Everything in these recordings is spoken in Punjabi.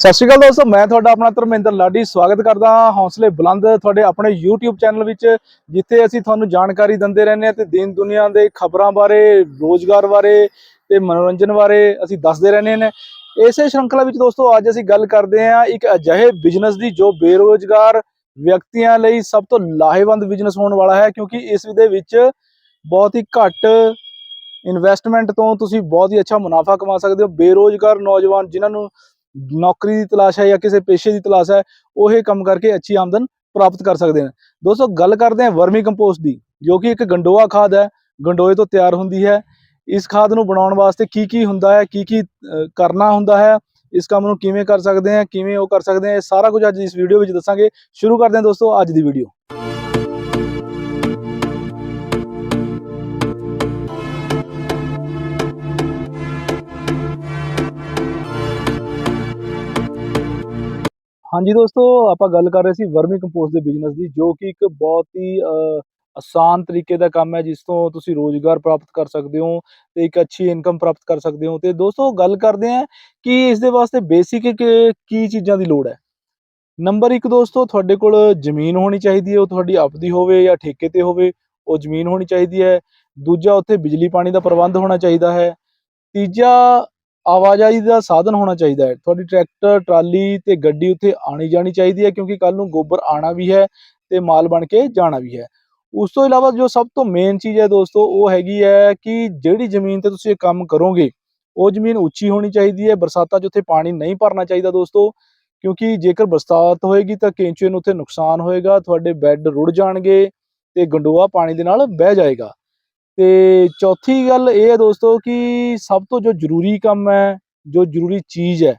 ਸਤਿ ਸ਼੍ਰੀ ਅਕਾਲ ਦੋਸਤੋ, ਮੈਂ ਤੁਹਾਡਾ ਆਪਣਾ ਧਰਮਿੰਦਰ ਲਾਡੀ, ਸਵਾਗਤ ਕਰਦਾ ਹਾਂ ਹੌਸਲੇ ਬੁਲੰਦ ਤੁਹਾਡੇ ਆਪਣੇ YouTube ਚੈਨਲ ਵਿੱਚ, ਜਿੱਥੇ ਅਸੀਂ ਤੁਹਾਨੂੰ ਜਾਣਕਾਰੀ ਦਿੰਦੇ ਰਹਿੰਦੇ ਹਾਂ ਤੇ ਦੀਨ ਦੁਨੀਆ ਦੇ ਖਬਰਾਂ ਬਾਰੇ, ਰੋਜ਼ਗਾਰ ਬਾਰੇ ਤੇ ਮਨੋਰੰਜਨ ਬਾਰੇ ਅਸੀਂ ਦੱਸਦੇ ਰਹਿੰਦੇ ਨੇ। ਇਸੇ ਸ਼੍ਰੰਖਲਾ ਵਿੱਚ ਦੋਸਤੋ, ਅੱਜ ਅਸੀਂ ਗੱਲ ਕਰਦੇ ਹਾਂ ਇੱਕ ਅਜਿਹੇ ਬਿਜ਼ਨਸ ਦੀ ਜੋ ਬੇਰੋਜ਼ਗਾਰ ਵਿਅਕਤੀਆਂ ਲਈ ਸਭ ਤੋਂ ਲਾਹੇਵੰਦ ਬਿਜ਼ਨਸ ਹੋਣ ਵਾਲਾ ਹੈ, ਕਿਉਂਕਿ ਇਸ ਦੇ ਵਿੱਚ ਬਹੁਤ ਹੀ ਘੱਟ ਇਨਵੈਸਟਮੈਂਟ ਤੋਂ ਤੁਸੀਂ ਬਹੁਤ ਹੀ ਅੱਛਾ ਮੁਨਾਫਾ ਕਮਾ ਸਕਦੇ ਹੋ। ਬੇਰੋਜ਼ਗਾਰ ਨੌਜਵਾਨ ਜਿਨ੍ਹਾਂ ਨੂੰ ਨੌਕਰੀ ਦੀ ਤਲਾਸ਼ ਹੈ ਜਾਂ ਕਿਸੇ ਪੇਸ਼ੇ ਦੀ ਤਲਾਸ਼ ਹੈ, ਉਹ ਇਹ ਕੰਮ ਕਰਕੇ ਅੱਛੀ ਆਮਦਨ ਪ੍ਰਾਪਤ ਕਰ ਸਕਦੇ ਨੇ। ਦੋਸਤੋ, ਗੱਲ ਕਰਦੇ ਹਾਂ ਵਰਮੀ ਕੰਪੋਸਟ ਦੀ, ਜੋ ਕਿ ਇੱਕ ਗੰਡੋਆ ਖਾਦ ਹੈ, ਗੰਡੋਏ ਤੋਂ ਤਿਆਰ ਹੁੰਦੀ ਹੈ। ਇਸ ਖਾਦ ਨੂੰ ਬਣਾਉਣ ਵਾਸਤੇ ਕੀ ਕੀ ਹੁੰਦਾ ਹੈ, ਕੀ ਕੀ ਕਰਨਾ ਹੁੰਦਾ ਹੈ, ਇਸ ਕੰਮ ਨੂੰ ਕਿਵੇਂ ਕਰ ਸਕਦੇ ਹਾਂ, ਕਿਵੇਂ ਉਹ ਕਰ ਸਕਦੇ ਹਾਂ, ਇਹ ਸਾਰਾ ਕੁਝ ਅੱਜ ਇਸ ਵੀਡੀਓ ਵਿੱਚ ਦੱਸਾਂਗੇ। ਸ਼ੁਰੂ ਕਰਦੇ ਹਾਂ ਦੋਸਤੋ, ਅੱਜ ਦੀ ਵੀਡੀਓ। ਹਾਂਜੀ ਦੋਸਤੋ, ਆਪਾਂ ਗੱਲ ਕਰ ਰਹੇ ਸੀ ਵਰਮੀ ਕੰਪੋਸਟ ਦੇ ਬਿਜ਼ਨਸ ਦੀ, ਜੋ ਕਿ ਇੱਕ ਬਹੁਤ ਹੀ ਆਸਾਨ ਤਰੀਕੇ ਦਾ ਕੰਮ ਹੈ, ਜਿਸ ਤੋਂ ਤੁਸੀਂ ਰੋਜ਼ਗਾਰ ਪ੍ਰਾਪਤ ਕਰ ਸਕਦੇ ਹੋ ਤੇ ਇੱਕ ਅੱਛੀ ਇਨਕਮ ਪ੍ਰਾਪਤ ਕਰ ਸਕਦੇ ਹੋ। ਤੇ ਦੋਸਤੋ, ਗੱਲ ਕਰਦੇ ਹਾਂ ਕਿ ਇਸ ਦੇ ਵਾਸਤੇ ਬੇਸਿਕ ਕੀ ਚੀਜ਼ਾਂ ਦੀ ਲੋੜ ਹੈ। ਨੰਬਰ 1 ਦੋਸਤੋ, ਤੁਹਾਡੇ ਕੋਲ ਜ਼ਮੀਨ ਹੋਣੀ ਚਾਹੀਦੀ ਹੈ, ਉਹ ਤੁਹਾਡੀ ਆਪਦੀ ਹੋਵੇ ਜਾਂ ਠੇਕੇ ਤੇ ਹੋਵੇ, ਉਹ ਜ਼ਮੀਨ ਹੋਣੀ ਚਾਹੀਦੀ ਹੈ। ਦੂਜਾ, ਉੱਥੇ ਬਿਜਲੀ ਪਾਣੀ ਦਾ ਪ੍ਰਬੰਧ ਹੋਣਾ ਚਾਹੀਦਾ ਹੈ। ਤੀਜਾ ਆਵਾਜਾਈ ਦਾ ਸਾਧਨ ਹੋਣਾ ਚਾਹੀਦਾ ਹੈ। ਤੁਹਾਡੀ ਟਰੈਕਟਰ, ਟਰਾਲੀ ਤੇ ਗੱਡੀ ਉੱਥੇ ਆਣੀ ਜਾਣੀ ਚਾਹੀਦੀ ਹੈ ਕਿਉਂਕਿ ਕੱਲ ਨੂੰ ਗੋਬਰ ਆਣਾ ਵੀ ਹੈ ਤੇ ਮਾਲ ਬਣ ਕੇ ਜਾਣਾ ਵੀ ਹੈ। ਉਸ ਤੋਂ ਇਲਾਵਾ ਜੋ ਸਭ ਤੋਂ ਮੇਨ ਚੀਜ਼ ਹੈ ਦੋਸਤੋ, ਉਹ ਹੈਗੀ ਹੈ ਕਿ ਜਿਹੜੀ ਜ਼ਮੀਨ ਤੇ ਤੁਸੀਂ ਇਹ ਕੰਮ ਕਰੋਗੇ, ਉਹ ਜ਼ਮੀਨ ਉੱਚੀ ਹੋਣੀ ਚਾਹੀਦੀ ਹੈ। ਬਰਸਾਤਾਂ 'ਚ ਉੱਥੇ ਪਾਣੀ ਨਹੀਂ ਭਰਨਾ ਚਾਹੀਦਾ ਦੋਸਤੋ, ਕਿਉਂਕਿ ਜੇਕਰ ਬਰਸਾਤ ਹੋਏਗੀ ਤਾਂ ਕੇਂਚੂਏ ਨੂੰ ਉੱਥੇ ਨੁਕਸਾਨ ਹੋਏਗਾ, ਤੁਹਾਡੇ ਬੈੱਡ ਰੁੜ ਜਾਣਗੇ ਤੇ ਗੰਡੋਆ ਪਾਣੀ ਦੇ ਨਾਲ ਬਹਿ ਜਾਏਗਾ। ਤੇ ਚੌਥੀ ਗੱਲ ਇਹ ਹੈ ਦੋਸਤੋ ਕਿ ਸਭ ਤੋਂ ਜੋ ਜ਼ਰੂਰੀ ਕੰਮ ਹੈ, ਜੋ ਜ਼ਰੂਰੀ ਚੀਜ਼ ਹੈ,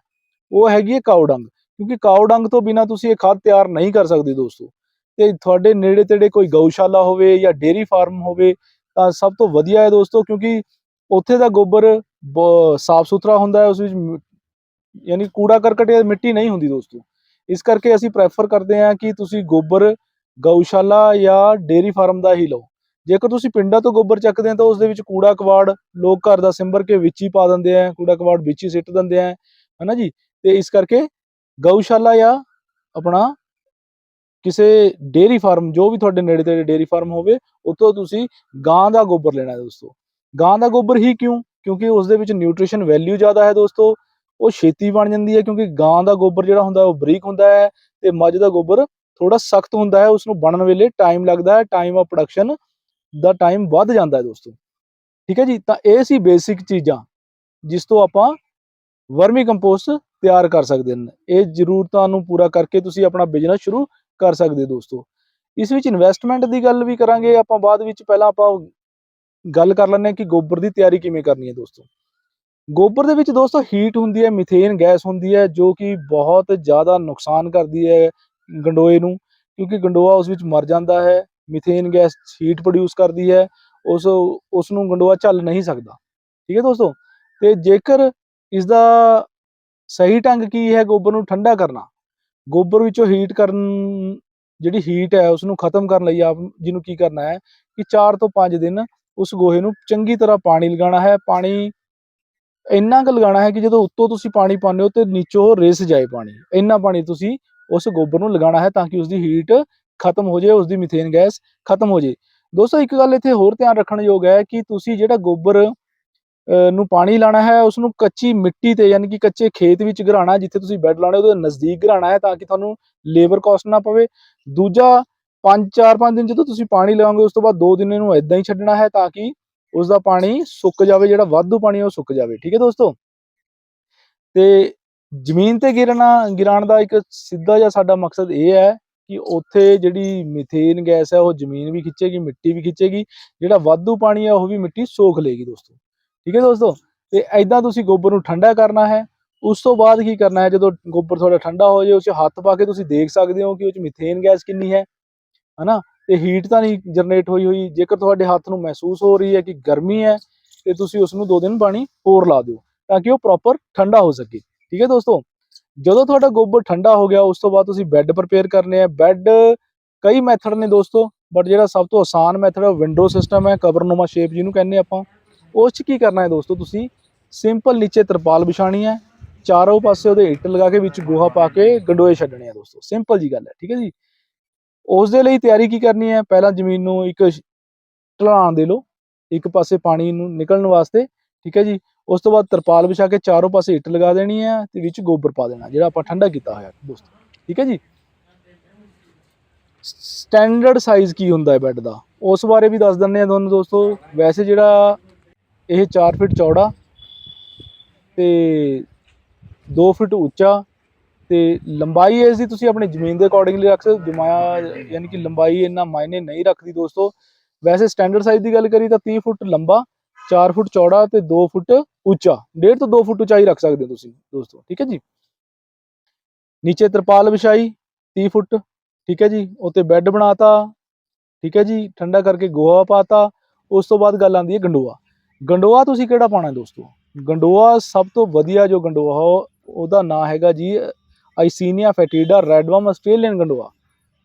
ਉਹ ਹੈਗੀ ਹੈ ਕਾਉ ਡੰਗ। ਕਿਉਂਕਿ ਕਾਉ ਡੰਗ ਤੋਂ ਬਿਨਾ ਤੁਸੀਂ ਇਹ ਖਾਦ ਤਿਆਰ ਨਹੀਂ ਕਰ ਸਕਦੇ ਦੋਸਤੋ। ਤੇ ਤੁਹਾਡੇ ਨੇੜੇ ਤੇੜੇ ਕੋਈ ਗਊਸ਼ਾਲਾ ਹੋਵੇ ਜਾਂ ਡੇਅਰੀ ਫਾਰਮ ਹੋਵੇ ਤਾਂ ਸਭ ਤੋਂ ਵਧੀਆ ਹੈ ਦੋਸਤੋ ਕਿਉਂਕਿ ਉੱਥੇ ਦਾ ਗੋਬਰ ਸਾਫ਼ ਸੁਥਰਾ ਹੁੰਦਾ ਹੈ, ਉਸ ਵਿੱਚ ਮਿ- ਯਾਨੀ ਕੂੜਾ ਕਰਕਟ ਜਾਂ ਮਿੱਟੀ ਨਹੀਂ ਹੁੰਦੀ ਦੋਸਤੋ। ਇਸ ਕਰਕੇ ਅਸੀਂ ਪ੍ਰੈਫਰ ਕਰਦੇ ਹਾਂ ਕਿ ਤੁਸੀਂ ਗੋਬਰ, ਗਊਸ਼ਾਲਾ ਜਾਂ ਡੇਅਰੀ ਫਾਰਮ ਦਾ ਹੀ ਲਓ। ਜੇਕਰ ਤੁਸੀਂ ਪਿੰਡਾਂ ਤੋਂ ਗੋਬਰ ਚੱਕਦੇ ਆ ਤਾਂ ਉਸ ਦੇ ਵਿੱਚ ਕੂੜਾ ਕਵਾੜ ਲੋਕ ਘਰ ਦਾ ਸਿੰਬਰ ਕੇ ਵਿੱਚ ਹੀ ਪਾ ਦਿੰਦੇ ਆ, ਕੂੜਾ ਕਵਾੜ ਵਿੱਚ ਹੀ ਸਿੱਟ ਦਿੰਦੇ ਆ, ਹਨਾ ਜੀ? ਤੇ ਇਸ ਕਰਕੇ ਗਊਸ਼ਾਲਾ ਜਾਂ ਆਪਣਾ ਕਿਸੇ ਡੇਅਰੀ ਫਾਰਮ, ਜੋ ਵੀ ਤੁਹਾਡੇ ਨੇੜੇ ਤੇੜੇ ਡੇਅਰੀ ਫਾਰਮ ਹੋਵੇ, ਉੱਥੋਂ ਤੁਸੀਂ ਗਾਂ ਦਾ ਗੋਬਰ ਲੈਣਾ ਹੈ ਦੋਸਤੋ। ਗਾਂ ਦਾ ਗੋਬਰ ਹੀ ਕਿਉਂ? ਕਿਉਂਕਿ ਉਸ ਦੇ ਵਿੱਚ ਨਿਊਟ੍ਰੀਸ਼ਨ ਵੈਲਿਊ ਜ਼ਿਆਦਾ ਹੈ ਦੋਸਤੋ। ਉਹ ਛੇਤੀ ਬਣ ਜਾਂਦੀ ਹੈ ਕਿਉਂਕਿ ਗਾਂ ਦਾ ਗੋਬਰ ਜਿਹੜਾ ਹੁੰਦਾ ਉਹ ਬਰੀਕ ਹੁੰਦਾ ਹੈ ਤੇ ਮੱਝ ਦਾ ਗੋਬਰ ਥੋੜਾ ਸਖਤ ਹੁੰਦਾ ਹੈ ਉਸ ਨੂੰ ਬਣਨ ਵੇਲੇ ਟਾਈਮ ਲੱਗਦਾ ਹੈ ਟਾਈਮ ਆਫ ਪ੍ਰੋਡਕਸ਼ਨ ਦਾ ਟਾਈਮ ਵੱਧ ਜਾਂਦਾ ਹੈ ਦੋਸਤੋ। ਠੀਕ ਹੈ ਜੀ, ਤਾਂ ਇਹ ਸੀ ਬੇਸਿਕ ਚੀਜ਼ਾਂ, ਜਿਸ ਤੋਂ ਆਪਾਂ ਵਰਮੀ ਕੰਪੋਸਟ ਤਿਆਰ ਕਰ ਸਕਦੇ ਹਨ। ਇਹ ਜ਼ਰੂਰਤਾਂ ਨੂੰ ਪੂਰਾ ਕਰਕੇ ਤੁਸੀਂ ਆਪਣਾ ਬਿਜ਼ਨਸ ਸ਼ੁਰੂ ਕਰ ਸਕਦੇ ਹੋ ਦੋਸਤੋ। ਇਸ ਵਿੱਚ ਇਨਵੈਸਟਮੈਂਟ ਦੀ ਗੱਲ ਵੀ ਕਰਾਂਗੇ, ਆਪਾਂ ਬਾਅਦ ਵਿੱਚ ਪਹਿਲਾਂ ਆਪਾਂ ਗੱਲ ਕਰ ਲੈਂਦੇ ਹਾਂ ਕਿ ਗੋਬਰ ਦੀ ਤਿਆਰੀ ਕਿਵੇਂ ਕਰਨੀ ਹੈ ਦੋਸਤੋ। ਗੋਬਰ ਦੇ ਵਿੱਚ ਦੋਸਤੋ ਹੀਟ ਹੁੰਦੀ ਹੈ ਮੀਥੇਨ ਗੈਸ ਹੁੰਦੀ ਹੈ, ਜੋ ਕਿ ਬਹੁਤ ਜ਼ਿਆਦਾ ਨੁਕਸਾਨ ਕਰਦੀ ਹੈ ਗੰਡੋਏ ਨੂੰ, ਕਿਉਂਕਿ ਗੰਡੋਆ ਉਸ ਵਿੱਚ ਮਰ ਜਾਂਦਾ ਹੈ। ਮਿਥੇਨ ਗੈਸ ਹੀਟ ਪ੍ਰੋਡਿਊਸ ਕਰਦੀ ਹੈ, ਉਸ ਉਸ ਨੂੰ ਗੰਡੋਆ ਝੱਲ ਨਹੀਂ ਸਕਦਾ। ਠੀਕ ਹੈ ਦੋਸਤੋ? ਤੇ ਜੇਕਰ ਇਸ ਦਾ ਸਹੀ ਢੰਗ ਕੀ ਹੈ ਗੋਬਰ ਨੂੰ ਠੰਡਾ ਕਰਨਾ, ਗੋਬਰ ਵਿੱਚੋਂ ਹੀਟ ਕਰਨ ਜਿਹੜੀ ਹੀਟ ਹੈ ਉਸ ਨੂੰ ਖਤਮ ਕਰਨ ਲਈ ਆਪ ਜਿਹਨੂੰ ਕੀ ਕਰਨਾ ਹੈ ਕਿ 4 ਤੋਂ 5 ਦਿਨ ਉਸ ਗੋਹੇ ਨੂੰ ਚੰਗੀ ਤਰ੍ਹਾਂ ਪਾਣੀ ਲਗਾਉਣਾ ਹੈ। ਪਾਣੀ ਇੰਨਾ ਕੁ ਲਗਾਉਣਾ ਹੈ ਕਿ ਜਦੋਂ ਉੱਤੋਂ ਤੁਸੀਂ ਪਾਣੀ ਪਾਉਂਦੇ ਹੋ ਤੇ ਨੀਚੋਂ ਰਿਸ ਜਾਏ ਪਾਣੀ। ਇੰਨਾ ਪਾਣੀ ਤੁਸੀਂ ਉਸ ਗੋਬਰ ਨੂੰ ਲਗਾਉਣਾ ਹੈ ਤਾਂ ਕਿ ਉਸ ਦੀ ਹੀਟ ਖਤਮ ਹੋ ਜਾਏ ਉਸ ਦੀ ਮੀਥੇਨ ਗੈਸ ਖਤਮ ਹੋ ਜਾਏ ਦੋਸਤੋ ਇੱਕ ਗੱਲ ਇੱਥੇ ਹੋਰ ਧਿਆਨ ਰੱਖਣ ਯੋਗ ਹੈ ਕਿ ਤੁਸੀਂ ਜਿਹੜਾ ਗੋਬਰ ਅਹ, ਨੂੰ ਪਾਣੀ ਲਾਣਾ ਹੈ ਉਸ ਨੂੰ ਕੱਚੀ ਮਿੱਟੀ ਤੇ ਯਾਨੀ ਕਿ ਕੱਚੇ ਖੇਤ ਵਿੱਚ ਘਰਾਣਾ ਜਿੱਥੇ ਤੁਸੀਂ ਬੈੱਡ ਲਾਣੇ ਉਹਦੇ ਨਜ਼ਦੀਕ ਘਰਾਣਾ ਹੈ ਤਾਂ ਕਿ ਤੁਹਾਨੂੰ ਲੇਬਰ ਕਾਸਟ ਨਾ ਪਵੇ। ਦੂਜਾ 5 4 5 ਦਿਨ ਜਦੋਂ ਤੁਸੀਂ ਪਾਣੀ ਲਾਓਗੇ ਉਸ ਤੋਂ ਬਾਅਦ 2 ਦਿਨ ਇਹਨੂੰ ਇਦਾਂ ਹੀ ਛੱਡਣਾ ਹੈ ਤਾਂ ਕਿ ਉਸ ਦਾ ਪਾਣੀ ਸੁੱਕ ਜਾਵੇ ਜਿਹੜਾ ਵਾਧੂ ਪਾਣੀ ਹੈ ਉਹ ਸੁੱਕ ਜਾਵੇ। ਠੀਕ ਹੈ ਦੋਸਤੋ? ਤੇ ਜ਼ਮੀਨ ਤੇ ਗਿਰਨਾ ਗਿਰਾਣ ਦਾ ਇੱਕ ਸਿੱਧਾ ਜਿਹਾ ਸਾਡਾ ਮਕਸਦ ਇਹ ਹੈ ਕਿ ਉੱਥੇ ਜਿਹੜੀ ਮੀਥੇਨ ਗੈਸ ਹੈ, ਉਹ ਜ਼ਮੀਨ ਵੀ ਖਿੱਚੇਗੀ, ਮਿੱਟੀ ਵੀ ਖਿੱਚੇਗੀ, ਜਿਹੜਾ ਵਾਧੂ ਪਾਣੀ ਹੈ, ਉਹ ਵੀ ਮਿੱਟੀ ਸੋਖ ਲਏਗੀ ਦੋਸਤੋ। ਠੀਕ ਹੈ ਦੋਸਤੋ? ਤੇ ਐਦਾਂ ਤੁਸੀਂ ਗੋਬਰ ਨੂੰ ਠੰਡਾ ਕਰਨਾ ਹੈ। ਉਸ ਤੋਂ ਬਾਅਦ ਕੀ ਕਰਨਾ ਹੈ, ਜਦੋਂ ਗੋਬਰ ਤੁਹਾਡਾ ਠੰਡਾ ਹੋ ਜਾਏ, ਉਸ 'ਚ ਹੱਥ ਪਾ ਕੇ ਤੁਸੀਂ ਦੇਖ ਸਕਦੇ ਹੋ ਕਿ ਉਹ 'ਚ ਮੀਥੇਨ ਗੈਸ ਕਿੰਨੀ ਹੈ। ਹਨਾ? ਤੇ ਹੀਟ ਤਾਂ ਨਹੀਂ ਜਨਰੇਟ ਹੋਈ ਹੋਈ, ਜੇਕਰ ਤੁਹਾਡੇ ਹੱਥ ਨੂੰ ਮਹਿਸੂਸ ਹੋ ਰਹੀ ਹੈ ਕਿ ਗਰਮੀ ਹੈ, ਤੇ ਤੁਸੀਂ ਉਸ ਨੂੰ ਦੋ ਦਿਨ ਪਾਣੀ ਹੋਰ ਲਾ ਦਿਓ, ਤਾਂ ਕਿ ਉਹ ਪ੍ਰੋਪਰ ਠੰਡਾ ਹੋ ਸਕੇ। ਠੀਕ ਹੈ ਦੋਸਤੋ? ਜਦੋਂ ਤੁਹਾਡਾ ਗੋਬਰ ਠੰਡਾ ਹੋ ਗਿਆ, ਉਸ ਤੋਂ ਬਾਅਦ ਤੁਸੀਂ ਬੈੱਡ ਪ੍ਰਪੇਅਰ ਕਰਨੇ ਆ। ਬੈੱਡ ਕਈ ਮੈਥਡ ਨੇ ਦੋਸਤੋ ਬਟ ਜਿਹੜਾ ਸਭ ਤੋਂ ਆਸਾਨ ਮੈਥਡ ਹੈ ਵਿੰਡੋ ਸਿਸਟਮ ਹੈ ਕਵਰਨੋਮਾ ਸ਼ੇਪ ਜਿਹਨੂੰ ਕਹਿੰਦੇ ਆਪਾਂ। ਉਸ 'ਚ ਕੀ ਕਰਨਾ ਹੈ ਦੋਸਤੋ ਤੁਸੀਂ? ਸਿੰਪਲ ਨੀਚੇ ਤਰਪਾਲ ਵਿਛਾਣੀ ਹੈ। ਚਾਰੋਂ ਪਾਸੇ ਉਹਦੇ ਇੱਟ ਲਗਾ ਕੇ ਵਿੱਚ ਗੋਹਾ ਪਾ ਕੇ ਗੰਡੋਏ ਛੱਡਣੇ ਆ ਦੋਸਤੋ। ਸਿੰਪਲ ਜੀ ਗੱਲ ਹੈ, ਠੀਕ ਹੈ ਜੀ? ਉਸ ਦੇ ਲਈ ਤਿਆਰੀ ਕੀ ਕਰਨੀ ਹੈ? ਪਹਿਲਾਂ ਜ਼ਮੀਨ ਨੂੰ ਇੱਕ ਢਲਾਣ ਦੇ ਲਓ। ਇੱਕ ਪਾਸੇ ਪਾਣੀ ਨੂੰ ਨਿਕਲਣ ਵਾਸਤੇ, ਠੀਕ ਹੈ ਜੀ? ਉਸ ਤੋਂ ਬਾਅਦ ਤਰਪਾਲ ਵਿਛਾ ਕੇ ਚਾਰੋਂ ਪਾਸੇ ਇੱਟ ਲਗਾ ਦੇਣੀ ਹੈ ਤੇ ਵਿੱਚ ਗੋਬਰ ਪਾ ਦੇਣਾ, ਜਿਹੜਾ ਆਪਾਂ ਠੰਡਾ ਕੀਤਾ ਹੋਇਆ, ਦੋਸਤੋ। ਠੀਕ ਹੈ ਜੀ? ਸਟੈਂਡਰਡ ਸਾਈਜ਼ ਕੀ ਹੁੰਦਾ ਹੈ ਬੈੱਡ ਦਾ? ਉਸ ਬਾਰੇ ਵੀ ਦੱਸ ਦਿੰਦੇ ਆ ਤੁਹਾਨੂੰ ਦੋਸਤੋ। ਵੈਸੇ ਜਿਹੜਾ ਇਹ 4 ਫੁੱਟ ਚੌੜਾ ਤੇ 2 ਫੁੱਟ ਉੱਚਾ ਤੇ ਲੰਬਾਈ ਇਸ ਦੀ ਤੁਸੀਂ ਆਪਣੀ ਜ਼ਮੀਨ ਦੇ ਅਕੋਰਡਿੰਗਲੀ ਰੱਖ ਸਕਦੇ ਜਮਾਇਆ ਯਾਨੀ ਕਿ ਲੰਬਾਈ ਇੰਨਾ ਮਾਇਨੇ ਨਹੀਂ ਰੱਖਦੀ ਦੋਸਤੋ। ਵੈਸੇ ਸਟੈਂਡਰਡ ਸਾਈਜ਼ ਦੀ ਗੱਲ ਕਰੀ ਤਾਂ 30 ਫੁੱਟ ਲੰਬਾ 4 ਫੁੱਟ ਚੌੜਾ ਤੇ 2 ਫੁੱਟ ਉੱਚਾ 1.5 ਤੋਂ 2 ਫੁੱਟ ਉਚਾਈ ਰੱਖ ਸਕਦੇ ਹੋ ਤੁਸੀਂ ਦੋਸਤੋ, ਠੀਕ ਹੈ ਜੀ? ਨੀਚੇ ਤਰਪਾਲ ਵਿਛਾਈ 30 ਫੁੱਟ, ਠੀਕ ਹੈ ਜੀ? ਉੱਤੇ ਬੈੱਡ ਬਣਾਤਾ, ਠੀਕ ਹੈ ਜੀ? ਠੰਡਾ ਕਰਕੇ ਗੋਹਾ ਪਾਤਾ, ਉਸ ਤੋਂ ਬਾਅਦ ਗੱਲ ਆਉਂਦੀ ਹੈ ਗੰਡੋਆ। ਗੰਡੋਆ ਤੁਸੀਂ ਕਿਹੜਾ ਪਾਣਾ ਦੋਸਤੋ? ਗੰਡੋਆ ਸਭ ਤੋਂ ਵਧੀਆ ਜੋ ਗੰਡੋਆ ਉਹਦਾ ਨਾਂ ਹੈਗਾ ਜੀ, ਆਈਸੀਨੀਆ ਫੈਟੀਡਾ ਰੈਡਵਮ ਆਸਟ੍ਰੇਲੀਅਨ ਗੰਡੋਆ।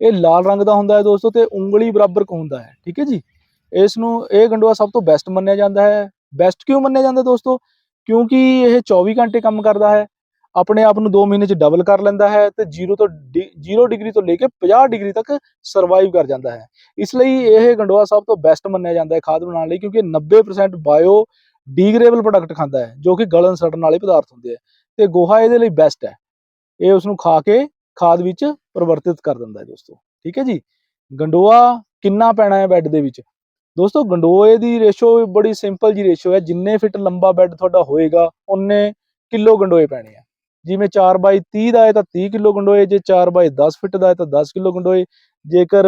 ਇਹ ਲਾਲ ਰੰਗ ਦਾ ਹੁੰਦਾ ਹੈ ਦੋਸਤੋ ਤੇ ਉਂਗਲੀ ਬਰਾਬਰ ਕੁ ਹੁੰਦਾ ਹੈ, ਠੀਕ ਹੈ ਜੀ? ਇਸ ਨੂੰ, ਇਹ ਗੰਡੋਆ ਸਭ ਤੋਂ ਬੈਸਟ ਮੰਨਿਆ ਜਾਂਦਾ ਹੈ। ਬੈਸਟ ਕਿਉਂ ਮੰਨਿਆ ਜਾਂਦਾ ਦੋਸਤੋ? ਕਿਉਂਕਿ ਇਹ 24 ਘੰਟੇ ਕੰਮ ਕਰਦਾ ਹੈ, ਆਪਣੇ ਆਪ ਨੂੰ 2 ਮਹੀਨੇ ਚ ਡਬਲ ਕਰ ਲੈਂਦਾ ਹੈ ਤੇ 0 ਤੋਂ 0 ਡਿਗਰੀ ਤੋਂ ਲੈ ਕੇ 50 ਡਿਗਰੀ ਤੱਕ ਸਰਵਾਈਵ ਕਰ ਜਾਂਦਾ ਹੈ। ਇਸ ਲਈ ਇਹ ਗੰਡੋਆ ਸਭ ਤੋਂ ਬੈਸਟ ਮੰਨਿਆ ਜਾਂਦਾ ਹੈ ਖਾਦ ਬਣਾਉਣ ਲਈ, ਕਿਉਂਕਿ 90% ਬਾਇਓ ਡੀਗਰੇਬਲ ਪ੍ਰੋਡਕਟ ਖਾਂਦਾ ਹੈ, ਜੋ ਕਿ ਗਲਨ ਸੜਨ ਵਾਲੇ ਪਦਾਰਥ ਹੁੰਦੇ ਆ ਤੇ ਗੋਹਾ ਇਹਦੇ ਲਈ ਬੈਸਟ ਹੈ। ਇਹ ਉਸ ਨੂੰ ਖਾ ਕੇ ਖਾਦ ਵਿੱਚ ਪਰਿਵਰਤਿਤ ਕਰ ਦਿੰਦਾ ਹੈ ਦੋਸਤੋ। ਠੀਕ ਹੈ ਜੀ? ਗੰਡੋਆ ਕਿੰਨਾ ਪੈਣਾ ਹੈ ਬੈੱਡ ਦੇ ਵਿੱਚ? ਦੋਸਤੋ, ਗੰਡੋਏ ਦੀ ਰੇਸ਼ੋ ਬੜੀ ਸਿੰਪਲ ਜੀ ਰੇਸ਼ੋ ਹੈ। ਜਿੰਨੇ ਫਿਟ ਲੰਬਾ ਬੈੱਡ ਤੁਹਾਡਾ ਹੋਏਗਾ ਉਨੇ ਕਿਲੋ ਗੰਡੋਏ ਪੈਣੇ ਆ। ਜਿਵੇਂ 4 ਬਾਈ 30 ਦਾ ਹੈ ਤਾਂ 30 ਕਿਲੋ ਗੰਡੋਏ, ਜੇ 4 ਬਾਈ 10 ਫਿਟ ਦਾ ਹੈ ਤਾਂ 10 ਕਿਲੋ ਗੰਡੋਏ। ਜੇਕਰ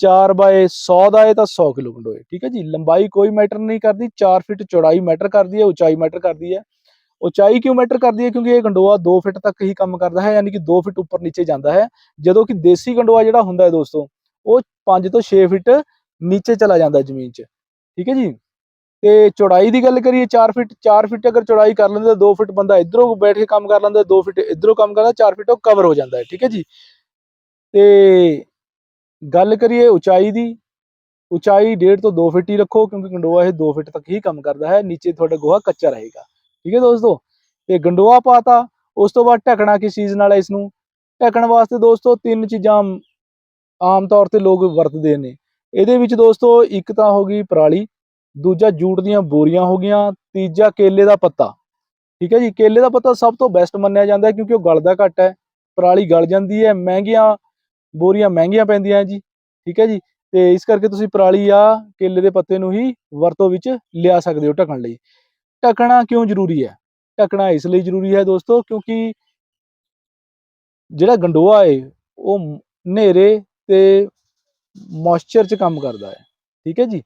4 ਬਾਏ 100 ਦਾ ਹੈ ਤਾਂ 100 ਕਿਲੋ ਗੰਡੋਏ, ਠੀਕ ਹੈ ਜੀ? ਲੰਬਾਈ ਕੋਈ ਮੈਟਰ ਨਹੀਂ ਕਰਦੀ 4 ਫਿਟ ਚੌੜਾਈ ਮੈਟਰ ਕਰਦੀ ਹੈ, ਉਚਾਈ ਮੈਟਰ ਕਰਦੀ ਹੈ। ਉਚਾਈ ਕਿਉਂ ਮੈਟਰ ਕਰਦੀ ਹੈ? ਕਿਉਂਕਿ ਇਹ ਗੰਡੋਆ 2 ਫਿਟ ਤੱਕ ਹੀ ਕੰਮ ਕਰਦਾ ਹੈ, ਯਾਨੀ ਕਿ 2 ਫਿਟ ਉੱਪਰ ਨੀਚੇ ਜਾਂਦਾ ਹੈ। ਜਦੋਂ ਕਿ ਦੇਸੀ ਗੰਡੋਆ ਜਿਹੜਾ ਹੁੰਦਾ ਹੈ ਦੋਸਤੋ, ਉਹ 5 ਤੋਂ 6 ਫਿਟ ਨੀਚੇ ਚਲਾ ਜਾਂਦਾ ਜ਼ਮੀਨ 'ਚ, ਠੀਕ ਹੈ ਜੀ? ਤੇ ਚੌੜਾਈ ਦੀ ਗੱਲ ਕਰੀਏ 4 ਫਿਟ 4 ਫਿਟ ਅਗਰ ਚੌੜਾਈ ਕਰ ਲੈਂਦਾ ਤਾਂ 2 ਫਿਟ ਬੰਦਾ ਇਧਰੋਂ ਬੈਠ ਕੇ ਕੰਮ ਕਰ ਲੈਂਦਾ 2 ਫਿਟ ਇਧਰੋਂ ਕੰਮ ਕਰਦਾ 4 ਫਿਟ ਉਹ ਕਵਰ ਹੋ ਜਾਂਦਾ ਹੈ, ਠੀਕ ਹੈ ਜੀ? ਤੇ ਗੱਲ ਕਰੀਏ ਉਚਾਈ ਦੀ, ਉਚਾਈ 1.5 ਤੋਂ 2 ਫਿਟ ਹੀ ਰੱਖੋ, ਕਿਉਂਕਿ ਗੰਡੋਆ ਇਹ 2 ਫਿਟ ਤੱਕ ਹੀ ਕੰਮ ਕਰਦਾ ਹੈ, ਨੀਚੇ ਤੁਹਾਡਾ ਗੋਹਾ ਕੱਚਾ ਰਹੇਗਾ, ਠੀਕ ਹੈ ਦੋਸਤੋ? ਤੇ ਗੰਡੋਆ ਪਾਤਾ, ਉਸ ਤੋਂ ਬਾਅਦ ਢੱਕਣਾ ਕਿਸ ਚੀਜ਼ ਨਾਲ ਹੈ ਇਸ ਨੂੰ? ਢਕਣ ਵਾਸਤੇ ਦੋਸਤੋ ਤਿੰਨ ਚੀਜ਼ਾਂ ਆਮ ਤੌਰ ਤੇ ਲੋਕ ਵਰਤਦੇ ਨੇ ਇਹਦੇ ਵਿੱਚ ਦੋਸਤੋ ਇੱਕ ਤਾਂ ਹੋ ਗਈ ਪਰਾਲੀ, ਦੂਜਾ ਜੂਟ ਦੀਆਂ ਬੋਰੀਆਂ ਹੋ ਗਈਆਂ, ਤੀਜਾ ਕੇਲੇ ਦਾ ਪੱਤਾ। ਠੀਕ ਹੈ ਜੀ, ਕੇਲੇ ਦਾ ਪੱਤਾ ਸਭ ਤੋਂ ਬੈਸਟ ਮੰਨਿਆ ਜਾਂਦਾ ਕਿਉਂਕਿ ਉਹ ਗਲਦਾ ਘੱਟ ਹੈ, ਪਰਾਲੀ ਗਲ ਜਾਂਦੀ ਹੈ, ਮਹਿੰਗੀਆਂ ਬੋਰੀਆਂ ਮਹਿੰਗੀਆਂ ਪੈਂਦੀਆਂ ਜੀ। ਠੀਕ ਹੈ ਜੀ, ਤੇ ਇਸ ਕਰਕੇ ਤੁਸੀਂ ਪਰਾਲੀ ਆ ਕੇਲੇ ਦੇ ਪੱਤੇ ਨੂੰ ਹੀ ਵਰਤੋਂ ਵਿੱਚ ਲਿਆ ਸਕਦੇ ਹੋ ਢੱਕਣ ਲਈ। ਢੱਕਣਾ ਕਿਉਂ ਜ਼ਰੂਰੀ ਹੈ? ਢੱਕਣਾ ਇਸ ਲਈ ਜ਼ਰੂਰੀ ਹੈ ਦੋਸਤੋ ਕਿਉਂਕਿ ਜਿਹੜਾ ਗੰਡੋਆ ਏ, ਉਹ ਹਨੇਰੇ ਤੇ ਮੋਇਸਚਰ 'ਚ ਕੰਮ ਕਰਦਾ ਹੈ, ਠੀਕ ਹੈ ਜੀ?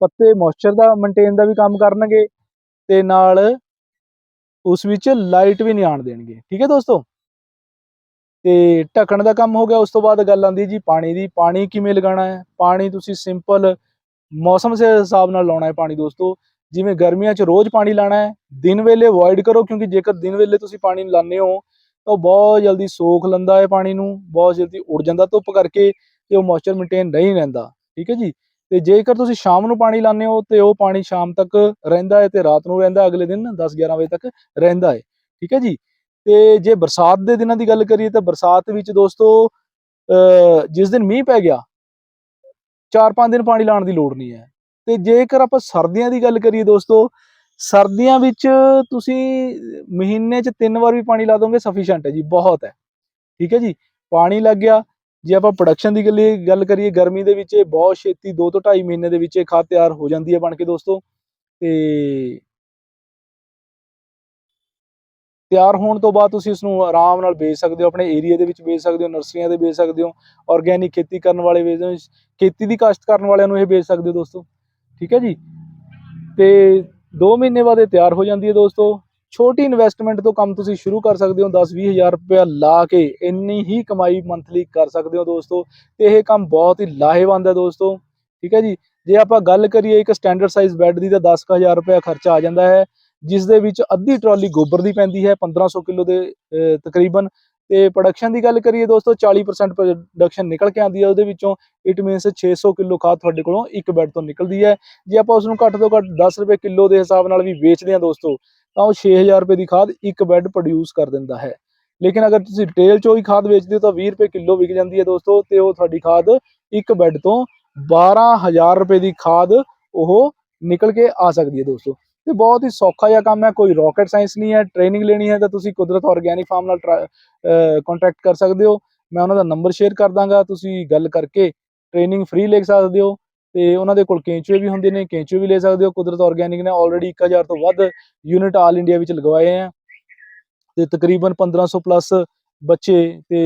ਪੱਤੇ ਮੋਇਸਚਰ ਦਾ ਮੇਨਟੇਨ ਦਾ ਵੀ ਕੰਮ ਕਰਨਗੇ ਤੇ ਨਾਲ ਉਸ ਵਿੱਚ ਲਾਈਟ ਵੀ ਨਹੀਂ ਆਣ ਦੇਣਗੇ, ਠੀਕ ਹੈ ਦੋਸਤੋ? ਤੇ ਢੱਕਣ ਦਾ ਕੰਮ ਹੋ ਗਿਆ, ਉਸ ਤੋਂ ਬਾਅਦ ਗੱਲ ਆਉਂਦੀ ਜੀ ਪਾਣੀ ਦੀ, ਪਾਣੀ ਕਿਵੇਂ ਲਗਾਉਣਾ ਹੈ? ਪਾਣੀ ਤੁਸੀਂ ਸਿੰਪਲ ਮੌਸਮ ਦੇ ਹਿਸਾਬ ਨਾਲ ਲਾਉਣਾ ਹੈ ਪਾਣੀ ਦੋਸਤੋ, ਜਿਵੇਂ ਗਰਮੀਆਂ 'ਚ ਰੋਜ਼ ਪਾਣੀ ਲਾਣਾ ਹੈ, ਦਿਨ ਵੇਲੇ ਅਵੋਇਡ ਕਰੋ ਕਿਉਂਕਿ ਜੇਕਰ ਦਿਨ ਵੇਲੇ ਤੁਸੀਂ ਪਾਣੀ ਲਾਉਂਦੇ ਹੋ, ਤਾਂ ਉਹ ਬਹੁਤ ਜਲਦੀ ਸੋਖ ਲੈਂਦਾ ਹੈ ਪਾਣੀ ਨੂੰ, ਬਹੁਤ ਜਲਦੀ ਉੜ ਜਾਂਦਾ ਧੁੱਪ ਕਰਕੇ ਤੇ ਉਹ ਮੋਇਸਚਰ ਮੇਨਟੇਨ ਨਹੀਂ ਰਹਿੰਦਾ, ਠੀਕ ਹੈ ਜੀ? ਤੇ ਜੇਕਰ ਤੁਸੀਂ ਸ਼ਾਮ ਨੂੰ ਪਾਣੀ ਲਾਉਂਦੇ ਹੋ ਤੇ ਉਹ ਪਾਣੀ ਸ਼ਾਮ ਤੱਕ ਰਹਿੰਦਾ ਹੈ ਤੇ ਰਾਤ ਨੂੰ ਰਹਿੰਦਾ ਅਗਲੇ ਦਿਨ 10 11 ਵਜੇ ਤੱਕ ਰਹਿੰਦਾ ਹੈ, ਠੀਕ ਹੈ ਜੀ? ਤੇ ਜੇ ਬਰਸਾਤ ਦੇ ਦਿਨਾਂ ਦੀ ਗੱਲ ਕਰੀਏ ਤਾਂ ਬਰਸਾਤ ਵਿੱਚ ਦੋਸਤੋ, ਅਹ ਜਿਸ ਦਿਨ ਮੀਂਹ ਪੈ ਗਿਆ 4-5 ਦਿਨ ਪਾਣੀ ਲਾਉਣ ਦੀ ਲੋੜ ਨਹੀਂ ਹੈ। ਤੇ ਜੇਕਰ ਆਪਾਂ ਸਰਦੀਆਂ ਦੀ ਗੱਲ ਕਰੀਏ ਦੋਸਤੋ, ਸਰਦੀਆਂ ਵਿੱਚ ਤੁਸੀਂ ਮਹੀਨੇ 'ਚ ਤਿੰਨ ਵਾਰ ਵੀ ਪਾਣੀ ਲਾ ਦੋਗੇ ਸਫੀਸ਼ੀਐਂਟ ਹੈ ਜੀ, ਬਹੁਤ ਹੈ, ਠੀਕ ਹੈ ਜੀ? ਪਾਣੀ ਲੱਗ ਗਿਆ ਜੇ ਆਪਾਂ ਪ੍ਰੋਡਕਸ਼ਨ ਦੀ ਗੱਲ ਗੱਲ ਕਰੀਏ, ਗਰਮੀ ਦੇ ਵਿੱਚ ਇਹ ਬਹੁਤ ਛੇਤੀ 2 ਤੋਂ 2.5 ਮਹੀਨੇ ਦੇ ਵਿੱਚ ਇਹ ਖਾਦ ਤਿਆਰ ਹੋ ਜਾਂਦੀ ਹੈ ਬਣ ਕੇ ਦੋਸਤੋ। ਤੇ ਤਿਆਰ ਹੋਣ ਤੋਂ ਬਾਅਦ ਤੁਸੀਂ ਇਸ ਨੂੰ ਆਰਾਮ ਨਾਲ ਵੇਚ ਸਕਦੇ ਹੋ, ਆਪਣੇ ਏਰੀਆ ਦੇ ਵਿੱਚ ਵੇਚ ਸਕਦੇ ਹੋ, ਨਰਸਰੀਆਂ ਦੇ ਵੇਚ ਸਕਦੇ ਹੋ ਆਰਗੇਨਿਕ ਖੇਤੀ ਕਰਨ ਵਾਲੇ ਵੇਚਦੇ ਹੋ, ਖੇਤੀ ਦੀ ਕਾਸ਼ਤ ਕਰਨ ਵਾਲਿਆਂ ਨੂੰ ਇਹ ਵੇਚ ਸਕਦੇ ਹੋ ਦੋਸਤੋ। ਠੀਕ ਹੈ ਜੀ? ਤੇ 2 ਮਹੀਨੇ ਬਾਅਦ ਇਹ ਤਿਆਰ ਹੋ ਜਾਂਦੀ ਹੈ ਦੋਸਤੋ। ਛੋਟੀ ਇਨਵੈਸਟਮੈਂਟ ਤੋਂ ਕੰਮ ਤੁਸੀਂ ਸ਼ੁਰੂ ਕਰ ਸਕਦੇ ਹੋ 10 ਹਜ਼ਾਰ ਰੁਪਇਆ ਲਾ ਕੇ ਇੰਨੀ ਹੀ ਕਮਾਈ ਮੰਥਲੀ ਕਰ ਸਕਦੇ ਹੋ ਦੋਸਤੋ, ਤੇ ਇਹ ਕੰਮ ਬਹੁਤ ਹੀ ਲਾਹੇਵੰਦ ਹੈ ਦੋਸਤੋ, ਠੀਕ ਹੈ ਜੀ। ਜੇ ਆਪਾਂ ਗੱਲ ਕਰੀਏ ਇੱਕ ਸਟੈਂਡਰਡ ਸਾਈਜ਼ ਬੈੱਡ ਦੀ, ਤਾਂ 10000 ਰੁਪਇਆ ਖਰਚਾ ਆ ਜਾਂਦਾ ਹੈ ਜਿਸ ਦੇ ਵਿੱਚ ਅੱਧੀ ਟਰਾਲੀ ਗੋਬਰ ਦੀ ਪੈਂਦੀ ਹੈ 1500 ਕਿਲੋ ਦੇ ਤਕਰੀਬਨ ਤੇ ਪ੍ਰੋਡਕਸ਼ਨ ਦੀ ਗੱਲ ਕਰੀਏ ਦੋਸਤੋ 40% ਪ੍ਰੋਡਕਸ਼ਨ ਨਿਕਲ ਕੇ ਆਉਂਦੀ ਹੈ, ਉਹਦੇ ਵਿੱਚੋਂ ਇਟ ਮੀਨਸ 600 ਕਿਲੋ ਖਾਦ ਤੁਹਾਡੇ ਕੋਲੋਂ ਇੱਕ ਬੈੱਡ ਤੋਂ ਨਿਕਲਦੀ ਹੈ। ਜੇ ਆਪਾਂ ਉਸ ਨੂੰ ਘੱਟ ਤੋਂ ਘੱਟ 10 ਰੁਪਏ ਕਿਲੋ ਦੇ ਹਿਸਾਬ ਨਾਲ ਵੀ ਵੇਚਦੇ ਹਾਂ ਦੋਸਤੋ, ਤਾਂ ਉਹ 6000 ਰੁਪਏ ਦੀ ਖਾਦ ਇੱਕ ਬੈੱਡ ਪ੍ਰੋਡਿਊਸ ਕਰ ਦਿੰਦਾ ਹੈ। ਲੇਕਿਨ ਅਗਰ ਤੁਸੀਂ ਰਿਟੇਲ ਚੋਂ ਹੀ ਖਾਦ ਵੇਚਦੇ ਹੋ ਤਾਂ 20 ਰੁਪਏ ਕਿਲੋ ਵਿਕ ਜਾਂਦੀ ਹੈ ਦੋਸਤੋ ਤੇ ਉਹ ਤੁਹਾਡੀ ਖਾਦ ਇੱਕ ਬੈੱਡ ਤੋਂ 12000 ਰੁਪਏ ਦੀ ਖਾਦ ਉਹ ਨਿਕਲ ਕੇ ਆ ਸਕਦੀ ਹੈ ਦੋਸਤੋ। ਤੇ ਬਹੁਤ ਹੀ ਸੌਖਾ ਜਿਹਾ ਕੰਮ ਹੈ, ਕੋਈ ਰਾਕਟ ਸਾਇੰਸ ਨਹੀਂ ਹੈ ਟ੍ਰੇਨਿੰਗ ਲੈਣੀ ਹੈ ਤਾਂ ਤੁਸੀਂ ਕੁਦਰਤ ਆਰਗੈਨਿਕ ਫਾਰਮ ਨਾਲ ਕੰਟੈਕਟ ਕਰ ਸਕਦੇ ਹੋ। ਮੈਂ ਉਹਨਾਂ ਦਾ ਨੰਬਰ ਸ਼ੇਅਰ ਕਰ ਦਾਂਗਾ, ਤੁਸੀਂ ਗੱਲ ਕਰਕੇ ਟ੍ਰੇਨਿੰਗ ਫ੍ਰੀ ਲੈ ਸਕਦੇ ਹੋ ਤੇ ਉਹਨਾਂ ਦੇ ਕੋਲ ਕੈਂਚੂਏ ਵੀ ਹੁੰਦੇ ਨੇ ਕੈਂਚੂ ਵੀ ਲੈ ਸਕਦੇ ਹੋ। ਕੁਦਰਤ ਆਰਗੈਨਿਕ ਨੇ ਆਲਰੇਡੀ 1000 ਤੋਂ ਵੱਧ ਯੂਨਿਟ ਆਲ ਇੰਡੀਆ ਵਿੱਚ ਲਗਵਾਏ ਆ ਤੇ ਤਕਰੀਬਨ 1500 ਪਲੱਸ ਬੱਚੇ ਤੇ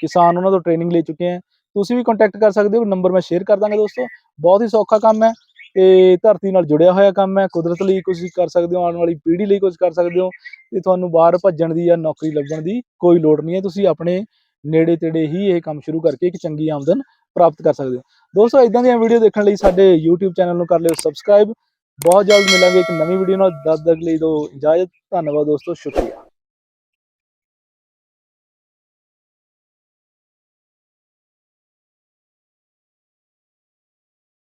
ਕਿਸਾਨ ਉਹਨਾਂ ਤੋਂ ਟ੍ਰੇਨਿੰਗ ਲੈ ਚੁੱਕੇ ਆ। ਤੁਸੀਂ ਵੀ ਕੰਟੈਕਟ ਕਰ ਸਕਦੇ ਹੋ ਨੰਬਰ ਮੈਂ ਸ਼ੇਅਰ ਕਰ ਦਾਂਗਾ ਦੋਸਤੋ। ਬਹੁਤ ਹੀ ਸੌਖਾ ਕੰਮ ਹੈ। ਇਹ ਧਰਤੀ ਨਾਲ ਜੁੜਿਆ ਹੋਇਆ ਕੰਮ ਹੈ, ਕੁਦਰਤ ਲਈ ਕੁਝ ਕਰ ਸਕਦੇ ਹੋ, ਆਉਣ ਵਾਲੀ ਪੀੜ੍ਹੀ ਲਈ ਕੁਝ ਕਰ ਸਕਦੇ ਹੋ, ਤੇ ਤੁਹਾਨੂੰ ਬਾਹਰ ਭੱਜਣ ਦੀ ਜਾਂ ਨੌਕਰੀ ਲੱਭਣ ਦੀ ਕੋਈ ਲੋੜ ਨਹੀਂ ਹੈ, ਤੁਸੀਂ ਆਪਣੇ ਨੇੜੇ ਤੇੜੇ ਹੀ ਇਹ ਕੰਮ ਸ਼ੁਰੂ ਕਰਕੇ ਇੱਕ ਚੰਗੀ ਆਮਦਨ ਪ੍ਰਾਪਤ ਕਰ ਸਕਦੇ ਹੋ। ਦੋਸਤੋ ਇਦਾਂ ਦੀਆਂ ਵੀਡੀਓ ਦੇਖਣ ਲਈ ਸਾਡੇ YouTube ਚੈਨਲ ਨੂੰ ਕਰ ਲਿਓ ਸਬਸਕ੍ਰਾਈਬ ਬਹੁਤ ਜਲਦ ਮਿਲਾਂਗੇ ਇੱਕ ਨਵੀਂ ਵੀਡੀਓ ਨਾਲ। ਤਦ ਤੱਕ ਲਈ ਦੋ ਇਜਾਜ਼ਤ। ਧੰਨਵਾਦ ਦੋਸਤੋ, ਸ਼ੁਕਰੀਆ।